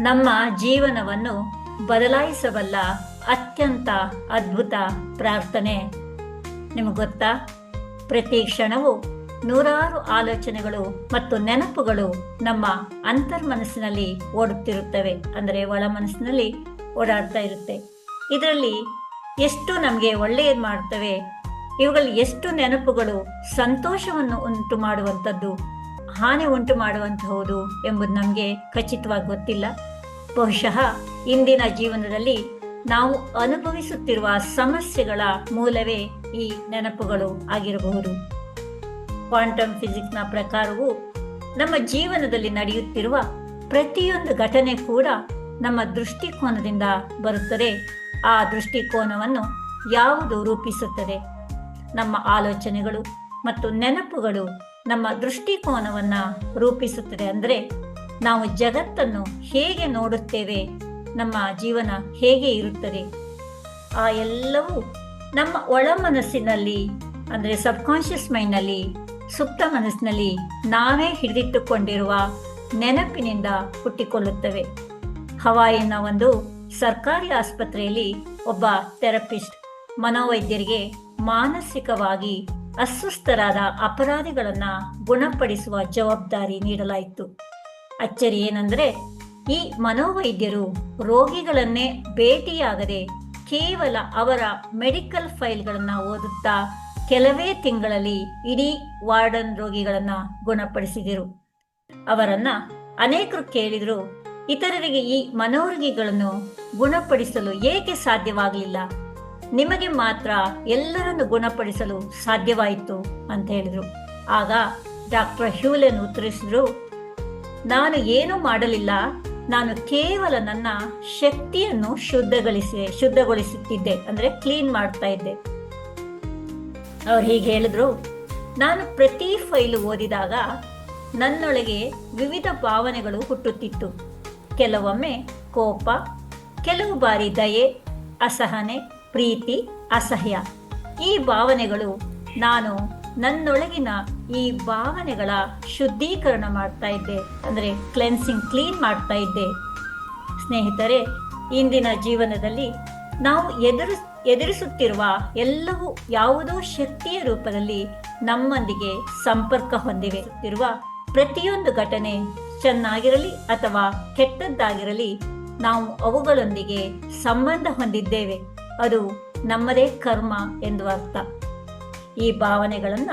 ನಮ್ಮ ಜೀವನವನ್ನು ಬದಲಾಯಿಸಬಲ್ಲ ಅತ್ಯಂತ ಅದ್ಭುತ ಪ್ರಾರ್ಥನೆ. ನಿಮಗೆ ಗೊತ್ತಾ? ಪ್ರತಿ ಕ್ಷಣವೂ ನೂರಾರು ಆಲೋಚನೆಗಳು ಮತ್ತು ನೆನಪುಗಳು ನಮ್ಮ ಅಂತರ್ಮನಸ್ಸಿನಲ್ಲಿ ಓಡುತ್ತಿರುತ್ತವೆ. ಅಂದರೆ ಒಳ ಮನಸ್ಸಿನಲ್ಲಿ ಓಡಾಡ್ತಾ ಇರುತ್ತೆ. ಇದರಲ್ಲಿ ಎಷ್ಟು ನಮಗೆ ಒಳ್ಳೆಯದು ಮಾಡ್ತವೆ, ಇವುಗಳಲ್ಲಿ ಎಷ್ಟು ನೆನಪುಗಳು ಸಂತೋಷವನ್ನು ಉಂಟು ಮಾಡುವಂಥದ್ದು, ಹಾನಿ ಉಂಟು ಮಾಡುವಂತಹುದು ಎಂಬುದು ನಮಗೆ ಖಚಿತವಾಗಿ ಗೊತ್ತಿಲ್ಲ. ಬಹುಶಃ ಇಂದಿನ ಜೀವನದಲ್ಲಿ ನಾವು ಅನುಭವಿಸುತ್ತಿರುವ ಸಮಸ್ಯೆಗಳ ಮೂಲವೇ ಈ ನೆನಪುಗಳು ಆಗಿರಬಹುದು. ಕ್ವಾಂಟಮ್ ಫಿಸಿಕ್ಸ್ನ ಪ್ರಕಾರವು ನಮ್ಮ ಜೀವನದಲ್ಲಿ ನಡೆಯುತ್ತಿರುವ ಪ್ರತಿಯೊಂದು ಘಟನೆ ಕೂಡ ನಮ್ಮ ದೃಷ್ಟಿಕೋನದಿಂದ ಬರುತ್ತದೆ. ಆ ದೃಷ್ಟಿಕೋನವನ್ನು ಯಾವುದು ರೂಪಿಸುತ್ತದೆ? ನಮ್ಮ ಆಲೋಚನೆಗಳು ಮತ್ತು ನೆನಪುಗಳು ನಮ್ಮ ದೃಷ್ಟಿಕೋನವನ್ನು ರೂಪಿಸುತ್ತದೆ ಅಂದರೆ ನಾವು ಜಗತ್ತನ್ನು ಹೇಗೆ ನೋಡುತ್ತೇವೆ? ನಮ್ಮ ಜೀವನ ಹೇಗೆ ಇರುತ್ತದೆ? ಆ ಎಲ್ಲವೂ ನಮ್ಮ ಒಳ ಮನಸ್ಸಿನಲ್ಲಿ, ಅಂದರೆ ಸಬ್ಕಾನ್ಷಿಯಸ್ ಮೈಂಡ್ನಲ್ಲಿ, ಸುಪ್ತ ಮನಸ್ಸಿನಲ್ಲಿ ನಾವೇ ಹಿಡಿದಿಟ್ಟುಕೊಂಡಿರುವ ನೆನಪಿನಿಂದ ಹುಟ್ಟಿಕೊಳ್ಳುತ್ತವೆ. ಹವಾಯಿನ ಒಂದು ಸರ್ಕಾರಿ ಆಸ್ಪತ್ರೆಯಲ್ಲಿ ಒಬ್ಬ ಥೆರಪಿಸ್ಟ್ ಮನೋವೈದ್ಯರಿಗೆ ಮಾನಸಿಕವಾಗಿ ಅಸ್ವಸ್ಥರಾದ ಅಪರಾಧಿಗಳನ್ನು ಗುಣಪಡಿಸುವ ಜವಾಬ್ದಾರಿ ನೀಡಲಾಯಿತು. ಅಚ್ಚರಿ ಏನಂದ್ರೆ, ಈ ಮನೋವೈದ್ಯರು ರೋಗಿಗಳನ್ನೇ ಭೇಟಿಯಾಗದೆ ಕೇವಲ ಅವರ ಮೆಡಿಕಲ್ ಫೈಲ್ಗಳನ್ನು ಓದುತ್ತಾ ಕೆಲವೇ ತಿಂಗಳಲ್ಲಿ ಇಡೀ ವಾರ್ಡನ್ ರೋಗಿಗಳನ್ನ ಗುಣಪಡಿಸಿದರು. ಅವರನ್ನ ಅನೇಕರು ಕೇಳಿದ್ರು, ಇತರರಿಗೆ ಈ ಮನೋರೋಗಿಗಳನ್ನು ಗುಣಪಡಿಸಲು ಏಕೆ ಸಾಧ್ಯವಾಗಲಿಲ್ಲ? ನಿಮಗೆ ಮಾತ್ರ ಎಲ್ಲರನ್ನು ಗುಣಪಡಿಸಲು ಸಾಧ್ಯವಾಯಿತು ಅಂತ ಹೇಳಿದ್ರು. ಆಗ ಡಾಕ್ಟರ್ ಹ್ಯೂಲೆನ್ ಉತ್ತರಿಸಿದ್ರು ನಾನು ಏನು ಮಾಡಲಿಲ್ಲ. ನಾನು ಕೇವಲ ನನ್ನ ಶಕ್ತಿಯನ್ನು ಶುದ್ಧಗೊಳಿಸಿ, ಶುದ್ಧಗೊಳಿಸುತ್ತಿದ್ದೆ. ಅಂದ್ರೆ ಕ್ಲೀನ್ ಮಾಡ್ತಾ ಇದ್ದೆ. ಅವ್ರು ಹೀಗೆ ಹೇಳಿದ್ರು, ನಾನು ಪ್ರತಿ ಫೈಲು ಓದಿದಾಗ ನನ್ನೊಳಗೆ ವಿವಿಧ ಭಾವನೆಗಳು ಹುಟ್ಟುತ್ತಿತ್ತು. ಕೆಲವೊಮ್ಮೆ ಕೋಪ, ಕೆಲವು ಬಾರಿ ದಯೆ, ಅಸಹನೆ, ಪ್ರೀತಿ, ಅಸಹ್ಯ. ಈ ಭಾವನೆಗಳು ನಾನು ನನ್ನೊಳಗಿನ ಈ ಭಾವನೆಗಳ ಶುದ್ಧೀಕರಣ ಮಾಡ್ತಾ ಇದ್ದೆ. ಅಂದರೆ ಕ್ಲೆನ್ಸಿಂಗ್ ಕ್ಲೀನ್ ಮಾಡ್ತಾ ಇದ್ದೆ. ಸ್ನೇಹಿತರೆ, ಇಂದಿನ ಜೀವನದಲ್ಲಿ ನಾವು ಎದುರು, ಎದುರಿಸುತ್ತಿರುವ ಎಲ್ಲವೂ ಯಾವುದೋ ಶಕ್ತಿಯ ರೂಪದಲ್ಲಿ ನಮ್ಮೊಂದಿಗೆ ಸಂಪರ್ಕ ಹೊಂದಿವೆ. ಇರುವ ಪ್ರತಿಯೊಂದು ಘಟನೆ ಚೆನ್ನಾಗಿರಲಿ ಅಥವಾ ಕೆಟ್ಟದ್ದಾಗಿರಲಿ, ನಾವು ಅವುಗಳೊಂದಿಗೆ ಸಂಬಂಧ ಹೊಂದಿದ್ದೇವೆ. ಅದು ನಮ್ಮದೇ ಕರ್ಮ ಎಂದು ಅರ್ಥ. ಈ ಭಾವನೆಗಳನ್ನ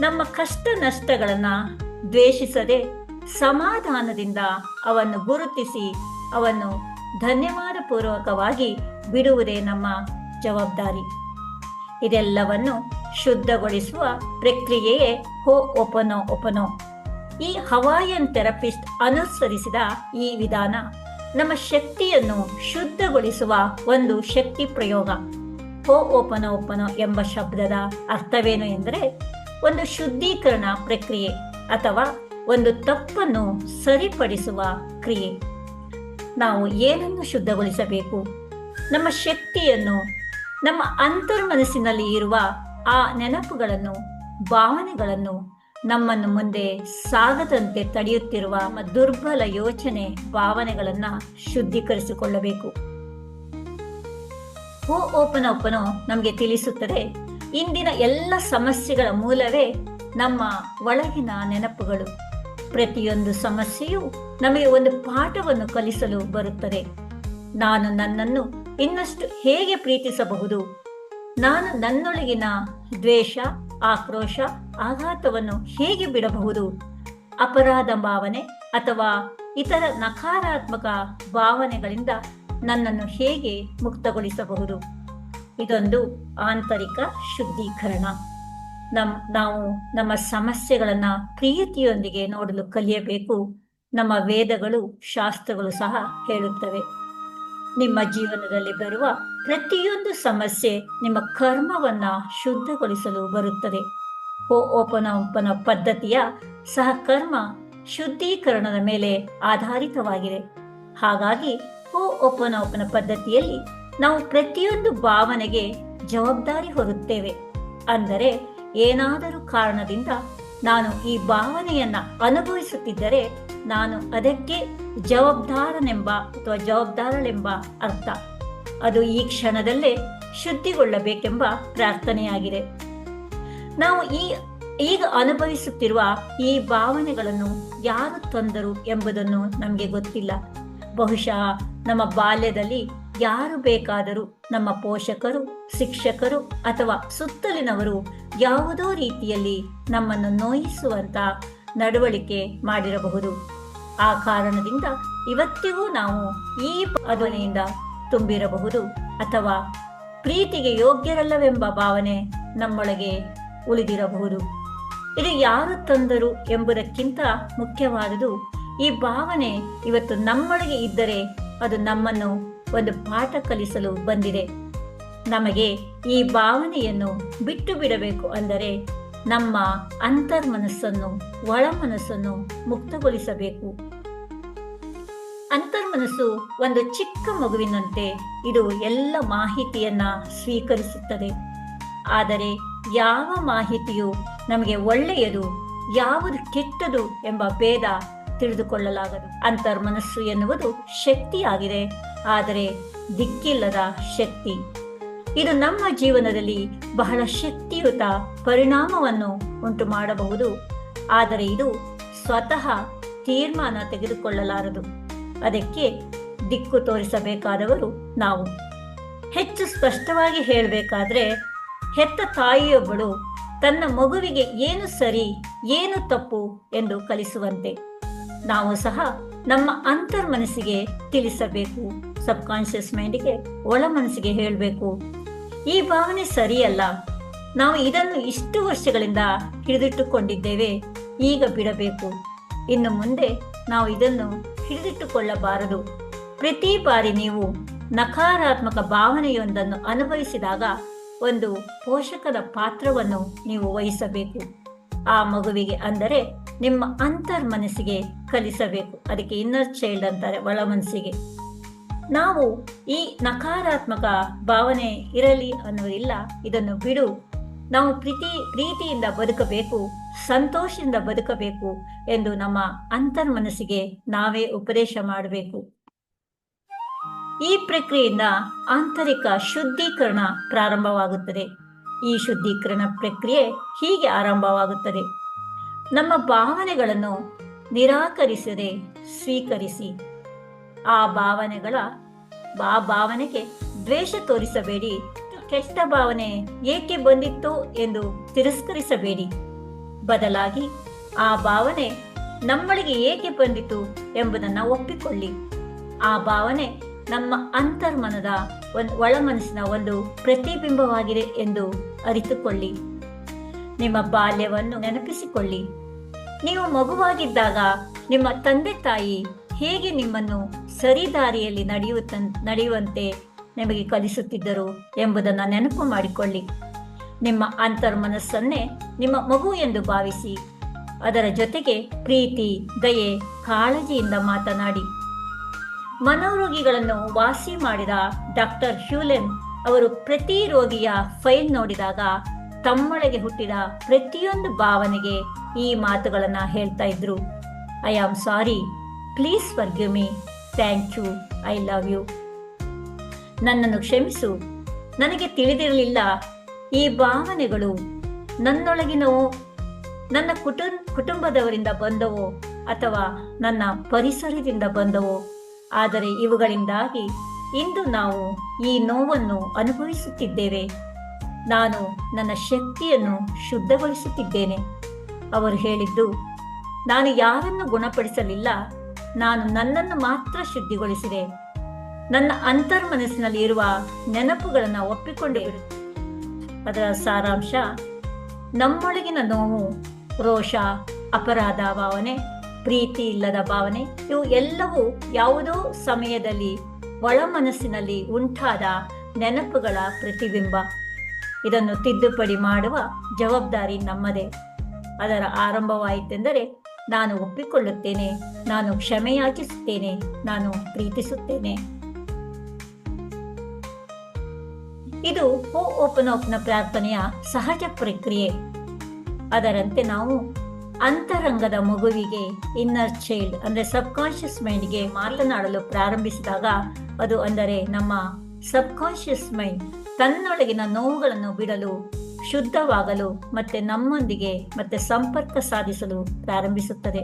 ನಮ್ಮ ಕಷ್ಟ ನಷ್ಟಗಳನ್ನು ದ್ವೇಷಿಸದೆ ಸಮಾಧಾನದಿಂದ ಅವನ್ನು ಗುರುತಿಸಿ ಅವನ್ನು ಧನ್ಯವಾದ ಪೂರ್ವಕವಾಗಿ ಬಿಡುವುದೇ ನಮ್ಮ ಜವಾಬ್ದಾರಿ. ಇದೆಲ್ಲವನ್ನು ಶುದ್ಧಗೊಳಿಸುವ ಪ್ರಕ್ರಿಯೆಯೇ ಹೋ ಒಪನೋ ಒಪನೋ. ಈ ಹವಾಯನ್ ಥೆರಪಿಸ್ಟ್ ಅನುಸರಿಸಿದ ಈ ವಿಧಾನ ನಮ್ಮ ಶಕ್ತಿಯನ್ನು ಶುದ್ಧಗೊಳಿಸುವ ಒಂದು ಶಕ್ತಿ ಪ್ರಯೋಗ. ಹೋ ಓಪನ ಒಪನೋ ಎಂಬ ಶಬ್ದದ ಅರ್ಥವೇನು ಎಂದರೆ ಒಂದು ಶುದ್ಧೀಕರಣ ಪ್ರಕ್ರಿಯೆ ಅಥವಾ ಒಂದು ತಪ್ಪನ್ನು ಸರಿಪಡಿಸುವ ಕ್ರಿಯೆ. ನಾವು ಏನನ್ನು ಶುದ್ಧಗೊಳಿಸಬೇಕು? ನಮ್ಮ ಶಕ್ತಿಯನ್ನು, ನಮ್ಮ ಅಂತರ್ಮನಸ್ಸಿನಲ್ಲಿ ಇರುವ ಆ ನೆನಪುಗಳನ್ನು, ಭಾವನೆಗಳನ್ನು ನಮ್ಮನ್ನು ಮುಂದೆ ಸಾಗದಂತೆ ತಡೆಯುತ್ತಿರುವ ದುರ್ಬಲ ಯೋಚನೆ ಭಾವನೆಗಳನ್ನು ಶುದ್ಧೀಕರಿಸಿಕೊಳ್ಳಬೇಕು. ಹೋ ಓಪನ್ ಓಪನೋ ನಮಗೆ ತಿಳಿಸುತ್ತದೆ ಇಂದಿನ ಎಲ್ಲ ಸಮಸ್ಯೆಗಳ ಮೂಲವೇ ನಮ್ಮ ಒಳಗಿನ ನೆನಪುಗಳು. ಪ್ರತಿಯೊಂದು ಸಮಸ್ಯೆಯು ನಮಗೆ ಒಂದು ಪಾಠವನ್ನು ಕಲಿಸಲು ಬರುತ್ತದೆ. ನಾನು ನನ್ನನ್ನು ಇನ್ನಷ್ಟು ಹೇಗೆ ಪ್ರೀತಿಸಬಹುದು? ನಾನು ನನ್ನೊಳಗಿನ ದ್ವೇಷ, ಆಕ್ರೋಶ, ಆಘಾತವನ್ನು ಹೇಗೆ ಬಿಡಬಹುದು? ಅಪರಾಧ ಭಾವನೆ ಅಥವಾ ಇತರ ನಕಾರಾತ್ಮಕ ಭಾವನೆಗಳಿಂದ ನನ್ನನ್ನು ಹೇಗೆ ಮುಕ್ತಗೊಳಿಸಬಹುದು? ಇದೊಂದು ಆಂತರಿಕ ಶುದ್ಧೀಕರಣ. ನಮ್, ನಾವು ನಮ್ಮ ಸಮಸ್ಯೆಗಳನ್ನು ಪ್ರೀತಿಯೊಂದಿಗೆ ನೋಡಲು ಕಲಿಯಬೇಕು. ನಮ್ಮ ವೇದಗಳು, ಶಾಸ್ತ್ರಗಳು ಸಹ ಹೇಳುತ್ತವೆ. ನಿಮ್ಮ ಜೀವನದಲ್ಲಿ ಬರುವ ಪ್ರತಿಯೊಂದು ಸಮಸ್ಯೆ ನಿಮ್ಮ ಕರ್ಮವನ್ನ ಶುದ್ಧಗೊಳಿಸಲು ಬರುತ್ತದೆ. ಓ ಓಪನ ಉಪನ ಪದ್ಧತಿಯ ಸಹಕರ್ಮ ಶುದ್ಧೀಕರಣದ ಮೇಲೆ ಆಧಾರಿತವಾಗಿದೆ. ಹಾಗಾಗಿ ಓ ಓಪನ ಓಪನ ಪದ್ಧತಿಯಲ್ಲಿ ನಾವು ಪ್ರತಿಯೊಂದು ಭಾವನೆಗೆ ಜವಾಬ್ದಾರಿ ಹೊರುತ್ತೇವೆ. ಅಂದರೆ ಏನಾದರೂ ಕಾರಣದಿಂದ ನಾನು ಈ ಭಾವನೆಯನ್ನ ಅನುಭವಿಸುತ್ತಿದ್ದರೆ ನಾನು ಅದಕ್ಕೆ ಜವಾಬ್ದಾರನೆಂಬ ಅಥವಾ ಜವಾಬ್ದಾರಳೆಂಬ ಅರ್ಥ. ಅದು ಈ ಕ್ಷಣದಲ್ಲೇ ಶುದ್ಧಿಗೊಳ್ಳಬೇಕೆಂಬ ಪ್ರಾರ್ಥನೆಯಾಗಿದೆ. ನಾವು ಈ ಈಗ ಅನುಭವಿಸುತ್ತಿರುವ ಈ ಭಾವನೆಗಳನ್ನು ಯಾರು ತಂದರು ಎಂಬುದನ್ನು ನಮಗೆ ಗೊತ್ತಿಲ್ಲ. ಬಹುಶಃ ನಮ್ಮ ಬಾಲ್ಯದಲ್ಲಿ ಯಾರು ಬೇಕಾದರೂ ನಮ್ಮ ಪೋಷಕರು, ಶಿಕ್ಷಕರು ಅಥವಾ ಸುತ್ತಲಿನವರು ಯಾವುದೋ ರೀತಿಯಲ್ಲಿ ನಮ್ಮನ್ನು ನೋಯಿಸುವಂತ ನಡವಳಿಕೆ ಮಾಡಿರಬಹುದು. ಆ ಕಾರಣದಿಂದ ಇವತ್ತಿಗೂ ನಾವು ಈ ಭಾವನೆಯಿಂದ ತುಂಬಿರಬಹುದು ಅಥವಾ ಪ್ರೀತಿಗೆ ಯೋಗ್ಯರಲ್ಲವೆಂಬ ಭಾವನೆ ನಮ್ಮೊಳಗೆ ಉಳಿದಿರಬಹುದು. ಇದು ಯಾರು ತಂದರು ಎಂಬುದಕ್ಕಿಂತ ಮುಖ್ಯವಾದುದು ಈ ಭಾವನೆ ಇವತ್ತು ನಮ್ಮೊಳಗೆ ಇದ್ದರೆ ಅದು ನಮ್ಮನ್ನು ಒಂದು ಪಾಠ ಕಲಿಸಲು ಬಂದಿದೆ. ನಮಗೆ ಈ ಭಾವನೆಯನ್ನು ಬಿಟ್ಟು ಬಿಡಬೇಕು ಅಂದರೆ ನಮ್ಮ ಅಂತರ್ಮನಸ್ಸನ್ನು ಒಳ ಮನಸ್ಸನ್ನು ಮುಕ್ತಗೊಳಿಸಬೇಕು. ಅಂತರ್ಮನಸ್ಸು ಒಂದು ಚಿಕ್ಕ ಮಗುವಿನಂತೆ ಇದು ಎಲ್ಲ ಮಾಹಿತಿಯನ್ನ ಸ್ವೀಕರಿಸುತ್ತದೆ. ಆದರೆ ಯಾವ ಮಾಹಿತಿಯು ನಮಗೆ ಒಳ್ಳೆಯದು, ಯಾವುದು ಕೆಟ್ಟದು ಎಂಬ ಭೇದ ತಿಳಿದುಕೊಳ್ಳಲಾಗದು. ಅಂತರ್ಮನಸ್ಸು ಎನ್ನುವುದು ಶಕ್ತಿಯಾಗಿದೆ. ಆದರೆ ದಿಕ್ಕಿಲ್ಲದ ಶಕ್ತಿ. ಇದು ನಮ್ಮ ಜೀವನದಲ್ಲಿ ಬಹಳ ಶಕ್ತಿಯುತ ಪರಿಣಾಮವನ್ನು ಉಂಟು ಮಾಡಬಹುದು ಆದರೆ ಇದು ಸ್ವತಃ ತೀರ್ಮಾನ ತೆಗೆದುಕೊಳ್ಳಲಾರದು. ಅದಕ್ಕೆ ದಿಕ್ಕು ತೋರಿಸಬೇಕಾದವರು ನಾವು. ಹೆಚ್ಚು ಸ್ಪಷ್ಟವಾಗಿ ಹೇಳಬೇಕಾದ್ರೆ, ಹೆತ್ತ ತಾಯಿಯೊಬ್ಬಳು ತನ್ನ ಮಗುವಿಗೆ ಏನು ಸರಿ, ಏನು ತಪ್ಪು ಎಂದು ಕಲಿಸುವಂತೆ. ನಾವು ಸಹ ನಮ್ಮ ಅಂತರ್ಮನಸ್ಸಿಗೆ ತಿಳಿಸಬೇಕು. ಸಬ್ ಕಾನ್ಶಿಯಸ್ ಮೈಂಡಿಗೆ ಒಳ ಮನಸ್ಸಿಗೆ ಹೇಳಬೇಕು. ಈ ಭಾವನೆ ಸರಿಯಲ್ಲ. ನಾವು ಇದನ್ನು ಇಷ್ಟು ವರ್ಷಗಳಿಂದ ಹಿಡಿದಿಟ್ಟುಕೊಂಡಿದ್ದೇವೆ. ಈಗ ಬಿಡಬೇಕು. ಇನ್ನು ಮುಂದೆ ನಾವು ಇದನ್ನು ಹಿಡಿದಿಟ್ಟುಕೊಳ್ಳಬಾರದು. ಪ್ರತಿ ಬಾರಿ ನೀವು ನಕಾರಾತ್ಮಕ ಭಾವನೆಯೊಂದನ್ನು ಅನುಭವಿಸಿದಾಗ ಒಂದು ಪೋಷಕದ ಪಾತ್ರವನ್ನು ನೀವು ವಹಿಸಬೇಕು. ಆ ಮಗುವಿಗೆ ಅಂದರೆ ನಿಮ್ಮ ಅಂತರ್ ಮನಸ್ಸಿಗೆ ಕಲಿಸಬೇಕು. ಅದಕ್ಕೆ ಇನ್ನರ್ ಚೈಲ್ಡ್ ಅಂತಾರೆ ಒಳ ಮನಸ್ಸಿಗೆ. ನಾವು ಈ ನಕಾರಾತ್ಮಕ ಭಾವನೆ ಇರಲಿ ಅನ್ನೋದಿಲ್ಲ, ಇದನ್ನು ಬಿಡು. ನಾವು ಪ್ರೀತಿ, ಪ್ರೀತಿಯಿಂದ ಬದುಕಬೇಕು, ಸಂತೋಷದಿಂದ ಬದುಕಬೇಕು ಎಂದು ನಮ್ಮ ಅಂತರ್ ಮನಸ್ಸಿಗೆ ನಾವೇ ಉಪದೇಶ ಮಾಡಬೇಕು. ಈ ಪ್ರಕ್ರಿಯೆಯಿಂದ ಆಂತರಿಕ ಶುದ್ಧೀಕರಣ ಪ್ರಾರಂಭವಾಗುತ್ತದೆ. ಈ ಶುದ್ಧೀಕರಣ ಪ್ರಕ್ರಿಯೆ ಹೀಗೆ ಆರಂಭವಾಗುತ್ತದೆ. ನಮ್ಮ ಭಾವನೆಗಳನ್ನು ನಿರಾಕರಿಸದೆ ಸ್ವೀಕರಿಸಿ. ಆ ಭಾವನೆಗಳ ಆ ಭಾವನೆಗೆ ದ್ವೇಷ ತೋರಿಸಬೇಡಿ. ಕೆಟ್ಟ ಭಾವನೆ ಏಕೆ ಬಂದಿತ್ತು ಎಂದು ತಿರಸ್ಕರಿಸಬೇಡಿ. ಬದಲಾಗಿ ಆ ಭಾವನೆ ನಮ್ಮಳಿಗೆ ಏಕೆ ಬಂದಿತು ಎಂಬುದನ್ನು ಒಪ್ಪಿಕೊಳ್ಳಿ. ಆ ಭಾವನೆ ನಮ್ಮ ಅಂತರ್ಮನದ ಒಂದು ಒಳಮನಸ್ಸಿನ ಒಂದು ಪ್ರತಿಬಿಂಬವಾಗಿದೆ ಎಂದು ಅರಿತುಕೊಳ್ಳಿ. ನಿಮ್ಮ ಬಾಲ್ಯವನ್ನು ನೆನಪಿಸಿಕೊಳ್ಳಿ. ನೀವು ಮಗುವಾಗಿದ್ದಾಗ ನಿಮ್ಮ ತಂದೆ ತಾಯಿ ಹೇಗೆ ನಿಮ್ಮನ್ನು ಸರಿದಾರಿಯಲ್ಲಿ ನಡೆಯುತ್ತ, ನಡೆಯುವಂತೆ ನಿಮಗೆ ಕಲಿಸುತ್ತಿದ್ದರು ಎಂಬುದನ್ನು ನೆನಪು ಮಾಡಿಕೊಳ್ಳಿ. ನಿಮ್ಮ ಅಂತರ್ಮನಸ್ಸನ್ನೇ ನಿಮ್ಮ ಮಗು ಎಂದು ಭಾವಿಸಿ. ಅದರ ಜೊತೆಗೆ ಪ್ರೀತಿ, ದಯೆ, ಕಾಳಜಿಯಿಂದ ಮಾತನಾಡಿ. ಮನೋರೋಗಿಗಳನ್ನು ವಾಸಿ ಮಾಡಿದ ಡಾಕ್ಟರ್ ಹ್ಯೂಲೆನ್ ಅವರು ಪ್ರತಿ ರೋಗಿಯ ಫೈಲ್ ನೋಡಿದಾಗ ತಮ್ಮೊಳಗೆ ಹುಟ್ಟಿದ ಪ್ರತಿಯೊಂದು ಭಾವನೆಗೆ ಈ ಮಾತುಗಳನ್ನು ಹೇಳ್ತಾ ಇದ್ರು. I am sorry. Please forgive me. Thank you, I love you. ನನ್ನನ್ನು ಕ್ಷಮಿಸು. ನನಗೆ ತಿಳಿದಿರಲಿಲ್ಲ ಈ ಭಾವನೆಗಳು ನನ್ನೊಳಗಿನವು. ನನ್ನ ಕುಟುಂಬ ಕುಟುಂಬದವರಿಂದ ಬಂದವೋ ಅಥವಾ ನನ್ನ ಪರಿಸರದಿಂದ ಬಂದವೋ. ಆದರೆ ಇವುಗಳಿಂದಾಗಿ ಇಂದು ನಾವು ಈ ನೋವನ್ನು ಅನುಭವಿಸುತ್ತಿದ್ದೇವೆ. ನಾನು ನನ್ನ ಶಕ್ತಿಯನ್ನು ಶುದ್ಧಗೊಳಿಸುತ್ತಿದ್ದೇನೆ. ಅವರು ಹೇಳಿದ್ದು, ನಾನು ಯಾರನ್ನು ಗುಣಪಡಿಸಲಿಲ್ಲ ನಾನು ನನ್ನನ್ನು ಮಾತ್ರ ಶುದ್ಧಿಗೊಳಿಸಿದೆ. ನನ್ನ ಅಂತರ್ಮನಸ್ಸಿನಲ್ಲಿ ಇರುವ ನೆನಪುಗಳನ್ನು ಒಪ್ಪಿಕೊಂಡೇ ಅದರ ಸಾರಾಂಶ, ನಮ್ಮೊಳಗಿನ ನೋವು, ರೋಷ, ಅಪರಾಧ ಭಾವನೆ, ಪ್ರೀತಿ ಇಲ್ಲದ ಭಾವನೆ, ಇವು ಎಲ್ಲವೂ ಯಾವುದೋ ಸಮಯದಲ್ಲಿ ಒಳ ಮನಸ್ಸಿನಲ್ಲಿ ಉಂಟಾದ ನೆನಪುಗಳ ಪ್ರತಿಬಿಂಬ. ಇದನ್ನು ತಿದ್ದುಪಡಿ ಮಾಡುವ ಜವಾಬ್ದಾರಿ ನಮ್ಮದೇ. ಅದರ ಆರಂಭವಾಯಿತೆಂದರೆ ನಾನು ಒಪ್ಪಿಕೊಳ್ಳುತ್ತೇನೆ. ನಾನು ಕ್ಷಮೆಯಾಚಿಸುತ್ತೇನೆ. ನಾನು ಪ್ರೀತಿಸುತ್ತೇನೆ. ಇದು ಹೋ ಓಪನ್ನ ಪ್ರಾರ್ಥನೆಯ ಸಹಜ ಪ್ರಕ್ರಿಯೆ. ಅದರಂತೆ ನಾವು ಅಂತರಂಗದ ಮಗುವಿಗೆ ಇನ್ನರ್ ಚೈಲ್ಡ್ ಅಂದರೆ ಸಬ್ಕಾನ್ಷಿಯಸ್ ಮೈಂಡ್ಗೆ ಮಾತನಾಡಲು ಪ್ರಾರಂಭಿಸಿದಾಗ ಅದು ಅಂದರೆ ನಮ್ಮ ಸಬ್ಕಾನ್ಷಿಯಸ್ ಮೈಂಡ್ ತನ್ನೊಳಗಿನ ನೋವುಗಳನ್ನು ಬಿಡಲು ಶುದ್ಧವಾಗಲು ಮತ್ತೆ ನಮ್ಮೊಂದಿಗೆ ಮತ್ತೆ ಸಂಪರ್ಕ ಸಾಧಿಸಲು ಪ್ರಾರಂಭಿಸುತ್ತದೆ.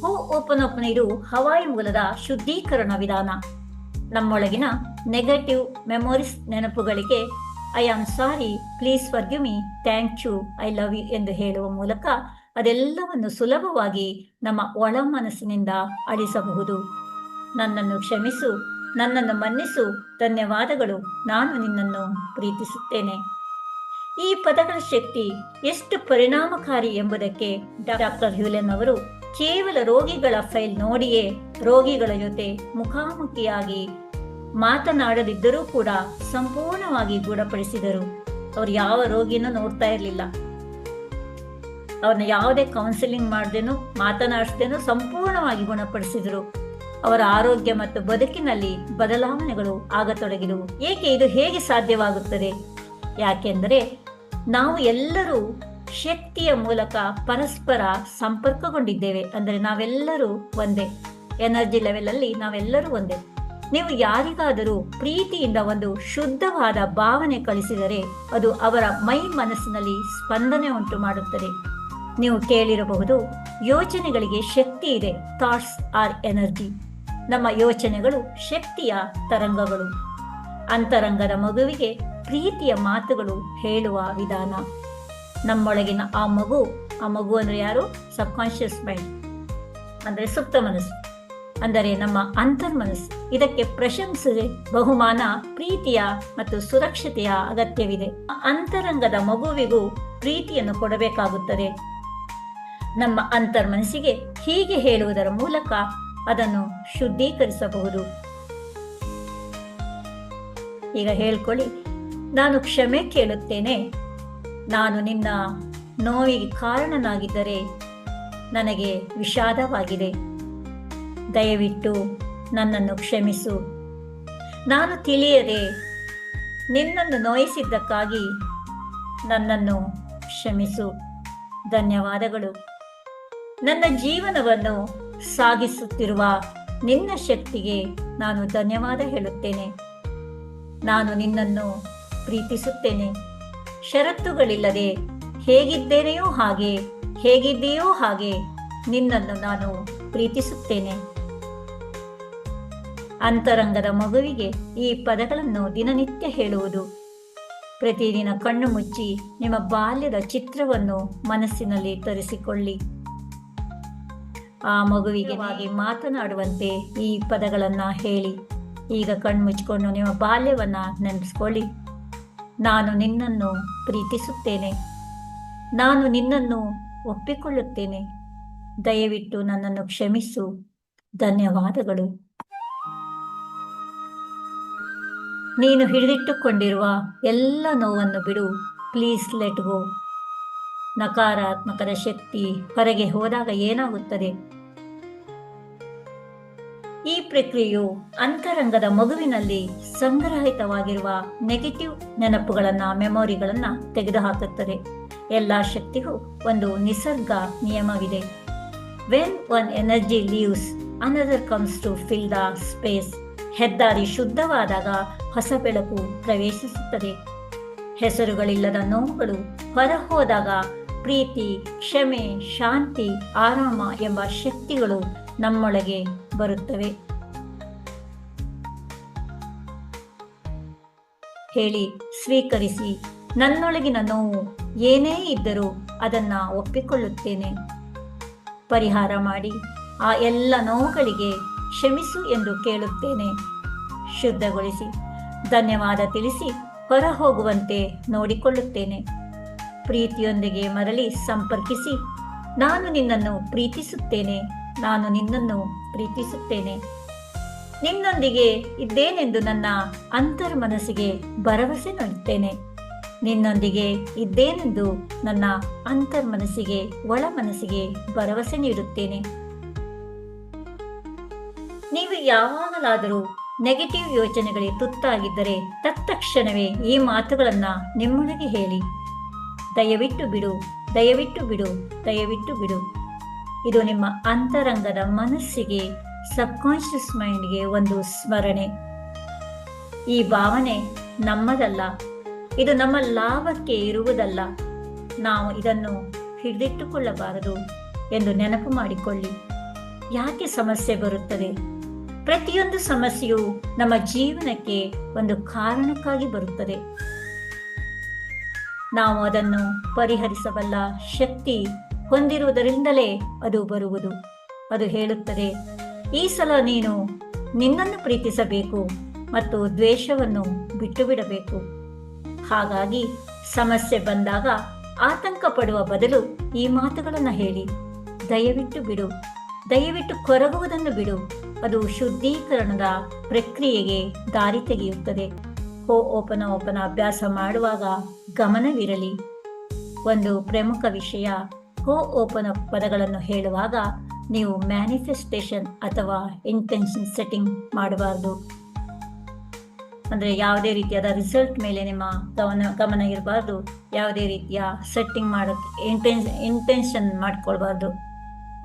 ಹೂ ಓಪನ್ ಓಪನ್ ನೀರು ಹವಾಯಿ ಮೂಲದ ಶುದ್ಧೀಕರಣ ವಿಧಾನ. ನಮ್ಮೊಳಗಿನ negative memories ನೆನಪುಗಳಿಗೆ I am sorry please forgive me thank you I love you ಎಂದು ಹೇಳುವ ಮೂಲಕ ಅದೆಲ್ಲವನ್ನು ಸುಲಭವಾಗಿ ನಮ್ಮ ಒಳ ಮನಸ್ಸಿನಿಂದ ಅಳಿಸಬಹುದು. ನನ್ನನ್ನು ಕ್ಷಮಿಸು ನನ್ನನ್ನು ಮನ್ನಿಸು, ಧನ್ಯವಾದಗಳು. ನಾನು ನಿನ್ನನ್ನು ಪ್ರೀತಿಸುತ್ತೇನೆ. ಈ ಪದಗಳ ಶಕ್ತಿ ಎಷ್ಟು ಪರಿಣಾಮಕಾರಿ ಎಂಬುದಕ್ಕೆ ಡಾಕ್ಟರ್ ಹ್ಯೂಲೆನ್ ಅವರು ಕೇವಲ ರೋಗಿಗಳ ಫೈಲ್ ನೋಡಿಯೇ ರೋಗಿಗಳ ಜೊತೆ ಮುಖಾಮುಖಿಯಾಗಿ ಮಾತನಾಡದಿದ್ದರೂ ಕೂಡ ಸಂಪೂರ್ಣವಾಗಿ ಗುಣಪಡಿಸಿದರು ಅವರು ಯಾವ ರೋಗಿನೂ ನೋಡ್ತಾ ಇರಲಿಲ್ಲ. ಅವ್ರನ್ನ ಯಾವುದೇ ಕೌನ್ಸಿಲಿಂಗ್ ಮಾಡ್ದೇನು, ಮಾತನಾಡಿಸ್ದೇನೋ ಸಂಪೂರ್ಣವಾಗಿ ಗುಣಪಡಿಸಿದರು. ಅವರ ಆರೋಗ್ಯ ಮತ್ತು ಬದುಕಿನಲ್ಲಿ ಬದಲಾವಣೆಗಳು ಆಗತೊಡಗಿದವು. ಏಕೆ ಇದು ಹೇಗೆ ಸಾಧ್ಯವಾಗುತ್ತದೆ? ಯಾಕೆಂದರೆ ನಾವು ಎಲ್ಲರೂ ಶಕ್ತಿಯ ಮೂಲಕ ಪರಸ್ಪರ ಸಂಪರ್ಕಗೊಂಡಿದ್ದೇವೆ. ಅಂದರೆ ನಾವೆಲ್ಲರೂ ಒಂದೇ. ಎನರ್ಜಿ ಲೆವೆಲ್ ಅಲ್ಲಿ ನಾವೆಲ್ಲರೂ ಒಂದೇ. ನೀವು ಯಾರಿಗಾದರೂ ಪ್ರೀತಿಯಿಂದ ಒಂದು ಶುದ್ಧವಾದ ಭಾವನೆ ಕಳಿಸಿದರೆ ಅದು ಅವರ ಮೈ ಮನಸ್ಸಿನಲ್ಲಿ ಸ್ಪಂದನೆ ಉಂಟು ಮಾಡುತ್ತದೆ. ನೀವು ಕೇಳಿರಬಹುದು ಯೋಚನೆಗಳಿಗೆ ಶಕ್ತಿ ಇದೆ. Thoughts are energy. ನಮ್ಮ ಯೋಚನೆಗಳು ಶಕ್ತಿಯ ತರಂಗಗಳು. ಅಂತರಂಗದ ಮಗುವಿಗೆ ಪ್ರೀತಿಯ ಮಾತುಗಳು ಹೇಳುವ ವಿಧಾನ. ನಮ್ಮೊಳಗಿನ ಆ ಮಗು ಆ ಮಗು ಅಂದ್ರೆ ಯಾರು? Subconscious mind. ಅಂದ್ರೆ ಸುಪ್ತ ಮನಸ್ಸು. ಅಂದರೆ ನಮ್ಮ ಅಂತರ್ಮನಸ್ಸು. ಇದಕ್ಕೆ ಪ್ರಶಂಸೆ, ಬಹುಮಾನ, ಪ್ರೀತಿಯ ಮತ್ತು ಸುರಕ್ಷತೆಯ ಅಗತ್ಯವಿದೆ. ಅಂತರಂಗದ ಮಗುವಿಗೂ ಪ್ರೀತಿಯನ್ನು ಕೊಡಬೇಕಾಗುತ್ತದೆ. ನಮ್ಮ ಅಂತರ್ಮನಸ್ಸಿಗೆ ಹೀಗೆ ಹೇಳುವುದರ ಮೂಲಕ ಅದನ್ನು ಶುದ್ಧೀಕರಿಸಬಹುದು. ಈಗ ಹೇಳ್ಕೊಳ್ಳಿ, ನಾನು ಕ್ಷಮೆ ಕೇಳುತ್ತೇನೆ. ನಾನು ನಿನ್ನ ನೋವಿಗೆ ಕಾರಣನಾಗಿದ್ದರೆ ನನಗೆ ವಿಷಾದವಾಗಿದೆ. ದಯವಿಟ್ಟು ನನ್ನನ್ನು ಕ್ಷಮಿಸು. ನಾನು ತಿಳಿಯದೆ ನಿನ್ನನ್ನು ನೋಯಿಸಿದ್ದಕ್ಕಾಗಿ ನನ್ನನ್ನು ಕ್ಷಮಿಸು. ಧನ್ಯವಾದಗಳು. ನನ್ನ ಜೀವನವನ್ನು ಸಾಗಿಸುತ್ತಿರುವ ನಿನ್ನ ಶಕ್ತಿಗೆ ನಾನು ಧನ್ಯವಾದ ಹೇಳುತ್ತೇನೆ. ನಾನು ನಿನ್ನನ್ನು ಪ್ರೀತಿಸುತ್ತೇನೆ. ಷರತ್ತುಗಳಿಲ್ಲದೆ ಹೇಗಿದ್ದೇನೆಯೋ ಹಾಗೆ, ಹೇಗಿದ್ದೀಯೋ ಹಾಗೆ ನಿನ್ನನ್ನು ನಾನು ಪ್ರೀತಿಸುತ್ತೇನೆ. ಅಂತರಂಗದ ಮಗುವಿಗೆ ಈ ಪದಗಳನ್ನು ದಿನನಿತ್ಯ ಹೇಳುವುದು. ಪ್ರತಿದಿನ ಕಣ್ಣು ಮುಚ್ಚಿ ನಿಮ್ಮ ಬಾಲ್ಯದ ಚಿತ್ರವನ್ನು ಮನಸ್ಸಿನಲ್ಲಿ ತರಿಸಿಕೊಳ್ಳಿ. ಆ ಮಗುವಿಗೆ ಮಾತನಾಡುವಂತೆ ಈ ಪದಗಳನ್ನ ಹೇಳಿ. ಈಗ ಕಣ್ಣು ಮುಚ್ಕೊಂಡು ನಿಮ್ಮ ಬಾಲ್ಯವನ್ನ ನೆನೆಸ್ಕೊಳ್ಳಿ ನಾನು ನಿನ್ನನ್ನು ಪ್ರೀತಿಸುತ್ತೇನೆ. ನಾನು ನಿನ್ನನ್ನು ಒಪ್ಪಿಕೊಳ್ಳುತ್ತೇನೆ. ದಯವಿಟ್ಟು ನನ್ನನ್ನು ಕ್ಷಮಿಸು. ಧನ್ಯವಾದಗಳು. ನೀನು ಹಿಡಿದಿಟ್ಟುಕೊಂಡಿರುವ ಎಲ್ಲ ನೋವನ್ನು ಬಿಡು. Please let go. ನಕಾರಾತ್ಮಕದ ಶಕ್ತಿ ಹೊರಗೆ ಹೋದಾಗ ಏನಾಗುತ್ತದೆ? ಈ ಪ್ರಕ್ರಿಯೆಯು ಅಂತರಂಗದ ಮಗುವಿನಲ್ಲಿ ಸಂಗ್ರಹಿತವಾಗಿರುವ ನೆಗೆಟಿವ್ ನೆನಪುಗಳನ್ನ ಮೆಮೊರಿಗಳನ್ನ ತೆಗೆದುಹಾಕುತ್ತದೆ. ಎಲ್ಲ ಶಕ್ತಿಗೂ ಒಂದು ನಿಸರ್ಗ ನಿಯಮವಿದೆ. When one energy leaves another comes to fill the space ಹೆದ್ದಾರಿ ಶುದ್ಧವಾದಾಗ ಹೊಸ ಬೆಳಕು ಪ್ರವೇಶಿಸುತ್ತದೆ. ಹೆಸರುಗಳಿಲ್ಲದ ನೋವುಗಳು ಹೊರಹೋದಾಗ ಪ್ರೀತಿ, ಕ್ಷಮೆ, ಶಾಂತಿ, ಆರಾಮ ಎಂಬ ಶಕ್ತಿಗಳು ನಮ್ಮೊಳಗೆ ಬರುತ್ತವೆ. ಹೇಳಿ, ಸ್ವೀಕರಿಸಿ. ನನ್ನೊಳಗಿನ ನೋವು ಏನೇ ಇದ್ದರೂ ಅದನ್ನ ಒಪ್ಪಿಕೊಳ್ಳುತ್ತೇನೆ. ಪರಿಹಾರ ಮಾಡಿ, ಆ ಎಲ್ಲ ನೋವುಗಳಿಗೆ ಕ್ಷಮಿಸು ಎಂದು ಕೇಳುತ್ತೇನೆ. ಶುದ್ಧಗೊಳಿಸಿ. ಧನ್ಯವಾದ ತಿಳಿಸಿ ಹೊರ ಹೋಗುವಂತೆ ನೋಡಿಕೊಳ್ಳುತ್ತೇನೆ. ಪ್ರೀತಿಯೊಂದಿಗೆ ಮರಳಿ ಸಂಪರ್ಕಿಸಿ, ನಾನು ನಿನ್ನನ್ನು ಪ್ರೀತಿಸುತ್ತೇನೆ. ನಾನು ನಿನ್ನನ್ನು ಪ್ರೀತಿಸುತ್ತೇನೆ. ನಿನ್ನೊಂದಿಗೆ ಇದ್ದೇನೆಂದು ನನ್ನ ಅಂತರ್ಮನಸ್ಸಿಗೆ ಭರವಸೆ ನೀಡುತ್ತೇನೆ. ನಿನ್ನೊಂದಿಗೆ ಇದ್ದೇನೆಂದು ನನ್ನ ಅಂತರ್ಮನಸ್ಸಿಗೆ ಒಳ ಮನಸ್ಸಿಗೆ ಭರವಸೆ ನೀಡುತ್ತೇನೆ. ನೀವು ಯಾವಾಗಲಾದರೂ ನೆಗೆಟಿವ್ ಯೋಚನೆಗಳಿಗೆ ತುತ್ತಾಗಿದ್ದರೆ ತತ್ಕ್ಷಣವೇ ಈ ಮಾತುಗಳನ್ನು ನಿಮ್ಮೊಳಗೆ ಹೇಳಿ. ದಯವಿಟ್ಟು ಬಿಡು ದಯವಿಟ್ಟು ಬಿಡು ದಯವಿಟ್ಟು ಬಿಡು. ಇದು ನಿಮ್ಮ ಅಂತರಂಗದ ಮನಸ್ಸಿಗೆ, ಸಬ್ಕಾನ್ಷಿಯಸ್ ಮೈಂಡ್ಗೆ ಒಂದು ಸ್ಮರಣೆ. ಈ ಭಾವನೆ ನಮ್ಮದಲ್ಲ, ಇದು ನಮ್ಮ ಲಾಭಕ್ಕೆ ಇರುವುದಲ್ಲ. ನಾವು ಇದನ್ನು ಹಿಡಿದಿಟ್ಟುಕೊಳ್ಳಬಾರದು ಎಂದು ನೆನಪು ಮಾಡಿಕೊಳ್ಳಿ. ಯಾಕೆ ಸಮಸ್ಯೆ ಬರುತ್ತದೆ? ಪ್ರತಿಯೊಂದು ಸಮಸ್ಯೆಯು ನಮ್ಮ ಜೀವನಕ್ಕೆ ಒಂದು ಕಾರಣಕ್ಕಾಗಿ ಬರುತ್ತದೆ. ನಾವು ಅದನ್ನು ಪರಿಹರಿಸಬಲ್ಲ ಶಕ್ತಿ ಹೊಂದಿರುವುದರಿಂದಲೇ ಅದು ಬರುವುದು. ಅದು ಹೇಳುತ್ತದೆ, ಈ ಸಲ ನೀನು ನಿನ್ನನ್ನು ಪ್ರೀತಿಸಬೇಕು ಮತ್ತು ದ್ವೇಷವನ್ನು ಬಿಟ್ಟು ಬಿಡಬೇಕು ಹಾಗಾಗಿ ಸಮಸ್ಯೆ ಬಂದಾಗ ಆತಂಕ ಪಡುವ ಬದಲು ಈ ಮಾತುಗಳನ್ನು ಹೇಳಿ. ದಯವಿಟ್ಟು ಬಿಡು, ದಯವಿಟ್ಟು ಕೊರಗುವುದನ್ನು ಬಿಡು. ಅದು ಶುದ್ಧೀಕರಣದ ಪ್ರಕ್ರಿಯೆಗೆ ದಾರಿ ತೆಗೆಯುತ್ತದೆ. ಹೋ ಓಪನ ಓಪನ ಅಭ್ಯಾಸ ಮಾಡುವಾಗ ಗಮನವಿರಲಿ. ಒಂದು ಪ್ರಮುಖ ವಿಷಯ ಹೋ ಅಪ್ ಪದಗಳನ್ನು ಹೇಳುವಾಗ ನೀವು ಮ್ಯಾನಿಫೆಸ್ಟೇಷನ್ ಅಥವಾ ಇಂಟೆನ್ಷನ್ ಸೆಟ್ಟಿಂಗ್ ಮಾಡಬಾರ್ದು. ಅಂದರೆ ಯಾವುದೇ ರೀತಿಯಾದ ರಿಸಲ್ಟ್ ಮೇಲೆ ನಿಮ್ಮ ಗಮನ ಗಮನ ಇರಬಾರ್ದು. ಯಾವುದೇ ರೀತಿಯ ಸೆಟ್ಟಿಂಗ್ ಮಾಡೋಕ್ಕೆ ಇಂಟೆನ್ ಇಂಟೆನ್ಷನ್ ಮಾಡಿಕೊಳ್ಬಾರ್ದು.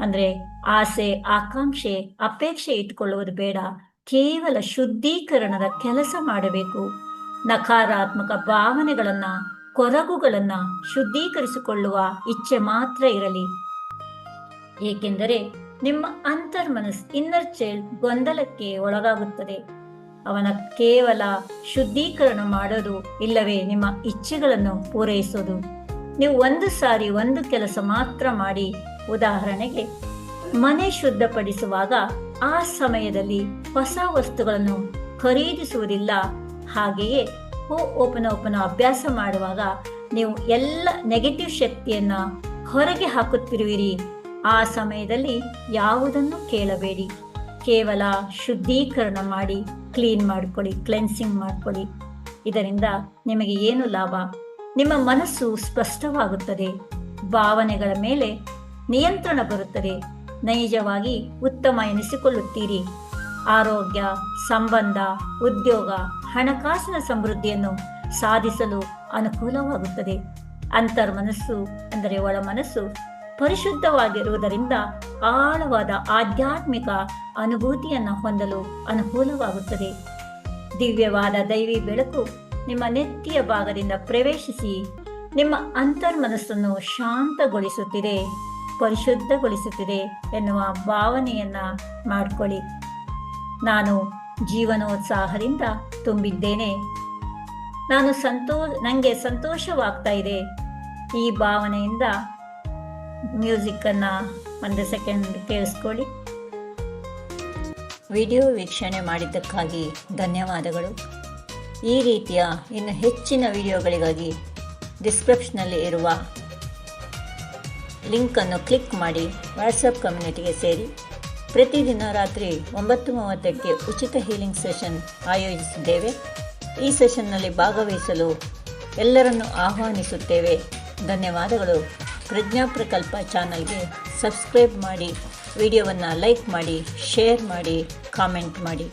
ಅಂದರೆ ಆಸೆ, ಆಕಾಂಕ್ಷೆ, ಅಪೇಕ್ಷೆ ಇಟ್ಕೊಳ್ಳುವುದು ಬೇಡ. ಕೇವಲ ಶುದ್ಧೀಕರಣದ ಕೆಲಸ ಮಾಡಬೇಕು. ನಕಾರಾತ್ಮಕ ಭಾವನೆಗಳನ್ನು ಕೊರಗುಗಳನ್ನು ಶುದ್ಧೀಕರಿಸಿಕೊಳ್ಳುವ ಇಚ್ಛೆ ಮಾತ್ರ ಇರಲಿ. ಏಕೆಂದರೆ ನಿಮ್ಮ ಅಂತರ್ಮನಸ್ ಇನ್ನರ್ ಚೈಲ್ಡ್ ಗೊಂದಲಕ್ಕೆ ಒಳಗಾಗುತ್ತದೆ. ಅವನ ಕೇವಲ ಶುದ್ಧೀಕರಣ ಮಾಡೋದು ಇಲ್ಲವೇ ನಿಮ್ಮ ಇಚ್ಛೆಗಳನ್ನು ಪೂರೈಸೋದು. ನೀವು ಒಂದು ಸಾರಿ ಒಂದು ಕೆಲಸ ಮಾತ್ರ ಮಾಡಿ, ಉದಾಹರಣೆಗೆ ಮನೆ ಶುದ್ಧಪಡಿಸುವಾಗ ಆ ಸಮಯದಲ್ಲಿ ಹೊಸ ವಸ್ತುಗಳನ್ನು ಖರೀದಿಸುವುದಿಲ್ಲ, ಹಾಗೆಯೇ ಓಪನ ಓಪನ ಅಭ್ಯಾಸ ಮಾಡುವಾಗ ನೀವು ಎಲ್ಲ ನೆಗೆಟಿವ್ ಶಕ್ತಿಯನ್ನ ಹೊರಗೆ ಹಾಕುತ್ತಿರುವಿರಿ. ಆ ಸಮಯದಲ್ಲಿ ಯಾವುದನ್ನು ಕೇಳಬೇಡಿ. ಕೇವಲ ಶುದ್ಧೀಕರಣ ಮಾಡಿ ಕ್ಲೀನ್ ಮಾಡ್ಕೊಳ್ಳಿ ಕ್ಲೆನ್ಸಿಂಗ್ ಮಾಡ್ಕೊಳ್ಳಿ. ಇದರಿಂದ ನಿಮಗೆ ಏನು ಲಾಭ? ನಿಮ್ಮ ಮನಸ್ಸು ಸ್ಪಷ್ಟವಾಗುತ್ತದೆ. ಭಾವನೆಗಳ ಮೇಲೆ ನಿಯಂತ್ರಣ ಬರುತ್ತದೆ. ನೈಜವಾಗಿ ಉತ್ತಮ ಎನಿಸಿಕೊಳ್ಳುತ್ತೀರಿ. ಆರೋಗ್ಯ, ಸಂಬಂಧ, ಉದ್ಯೋಗ ಹಣಕಾಸಿನ ಸಮೃದ್ಧಿಯನ್ನು ಸಾಧಿಸಲು ಅನುಕೂಲವಾಗುತ್ತದೆ. ಅಂತರ್ಮನಸ್ಸು ಅಂದರೆ ಒಳ ಮನಸ್ಸು ಪರಿಶುದ್ಧವಾಗಿರುವುದರಿಂದ ಆಳವಾದ ಆಧ್ಯಾತ್ಮಿಕ ಅನುಭೂತಿಯನ್ನು ಹೊಂದಲು ಅನುಕೂಲವಾಗುತ್ತದೆ. ದಿವ್ಯವಾದ ದೈವಿ ಬೆಳಕು ನಿಮ್ಮ ನೆತ್ತಿಯ ಭಾಗದಿಂದ ಪ್ರವೇಶಿಸಿ ನಿಮ್ಮ ಅಂತರ್ಮನಸ್ಸನ್ನು ಶಾಂತಗೊಳಿಸುತ್ತಿದೆ, ಪರಿಶುದ್ಧಗೊಳಿಸುತ್ತಿದೆ ಎನ್ನುವ ಭಾವನೆಯನ್ನ ಮಾಡಿಕೊಳ್ಳಿ. ನಾನು ಜೀವನೋತ್ಸಾಹದಿಂದ ತುಂಬಿದ್ದೇನೆ. ನಾನು ಸಂತೋ ನನಗೆ ಸಂತೋಷವಾಗ್ತಾ ಇದೆ ಈ ಭಾವನೆಯಿಂದ ಮ್ಯೂಸಿಕ್ಕನ್ನು ಒಂದು ಸೆಕೆಂಡ್ ಕೇಳಿಸ್ಕೊಳ್ಳಿ. ವಿಡಿಯೋ ವೀಕ್ಷಣೆ ಮಾಡಿದ್ದಕ್ಕಾಗಿ ಧನ್ಯವಾದಗಳು. ಈ ರೀತಿಯ ಇನ್ನು ಹೆಚ್ಚಿನ ವಿಡಿಯೋಗಳಿಗಾಗಿ ಡಿಸ್ಕ್ರಿಪ್ಷನಲ್ಲಿ ಇರುವ ಲಿಂಕನ್ನು ಕ್ಲಿಕ್ ಮಾಡಿ ವಾಟ್ಸಪ್ ಕಮ್ಯುನಿಟಿಗೆ ಸೇರಿ. ಪ್ರತಿದಿನ ರಾತ್ರಿ ಒಂಬತ್ತು ಮೂವತ್ತಕ್ಕೆ ಉಚಿತ ಹೀಲಿಂಗ್ ಸೆಷನ್ ಆಯೋಜಿಸಿದ್ದೇವೆ. ಈ ಸೆಷನ್ನಲ್ಲಿ ಭಾಗವಹಿಸಲು ಎಲ್ಲರನ್ನು ಆಹ್ವಾನಿಸುತ್ತೇವೆ. ಧನ್ಯವಾದಗಳು. ಪ್ರಜ್ಞಾಪ್ರಕಲ್ಪ ಚಾನಲ್ಗೆ ಸಬ್ಸ್ಕ್ರೈಬ್ ಮಾಡಿ, ವಿಡಿಯೋವನ್ನು ಲೈಕ್ ಮಾಡಿ, ಶೇರ್ ಮಾಡಿ, ಕಾಮೆಂಟ್ ಮಾಡಿ.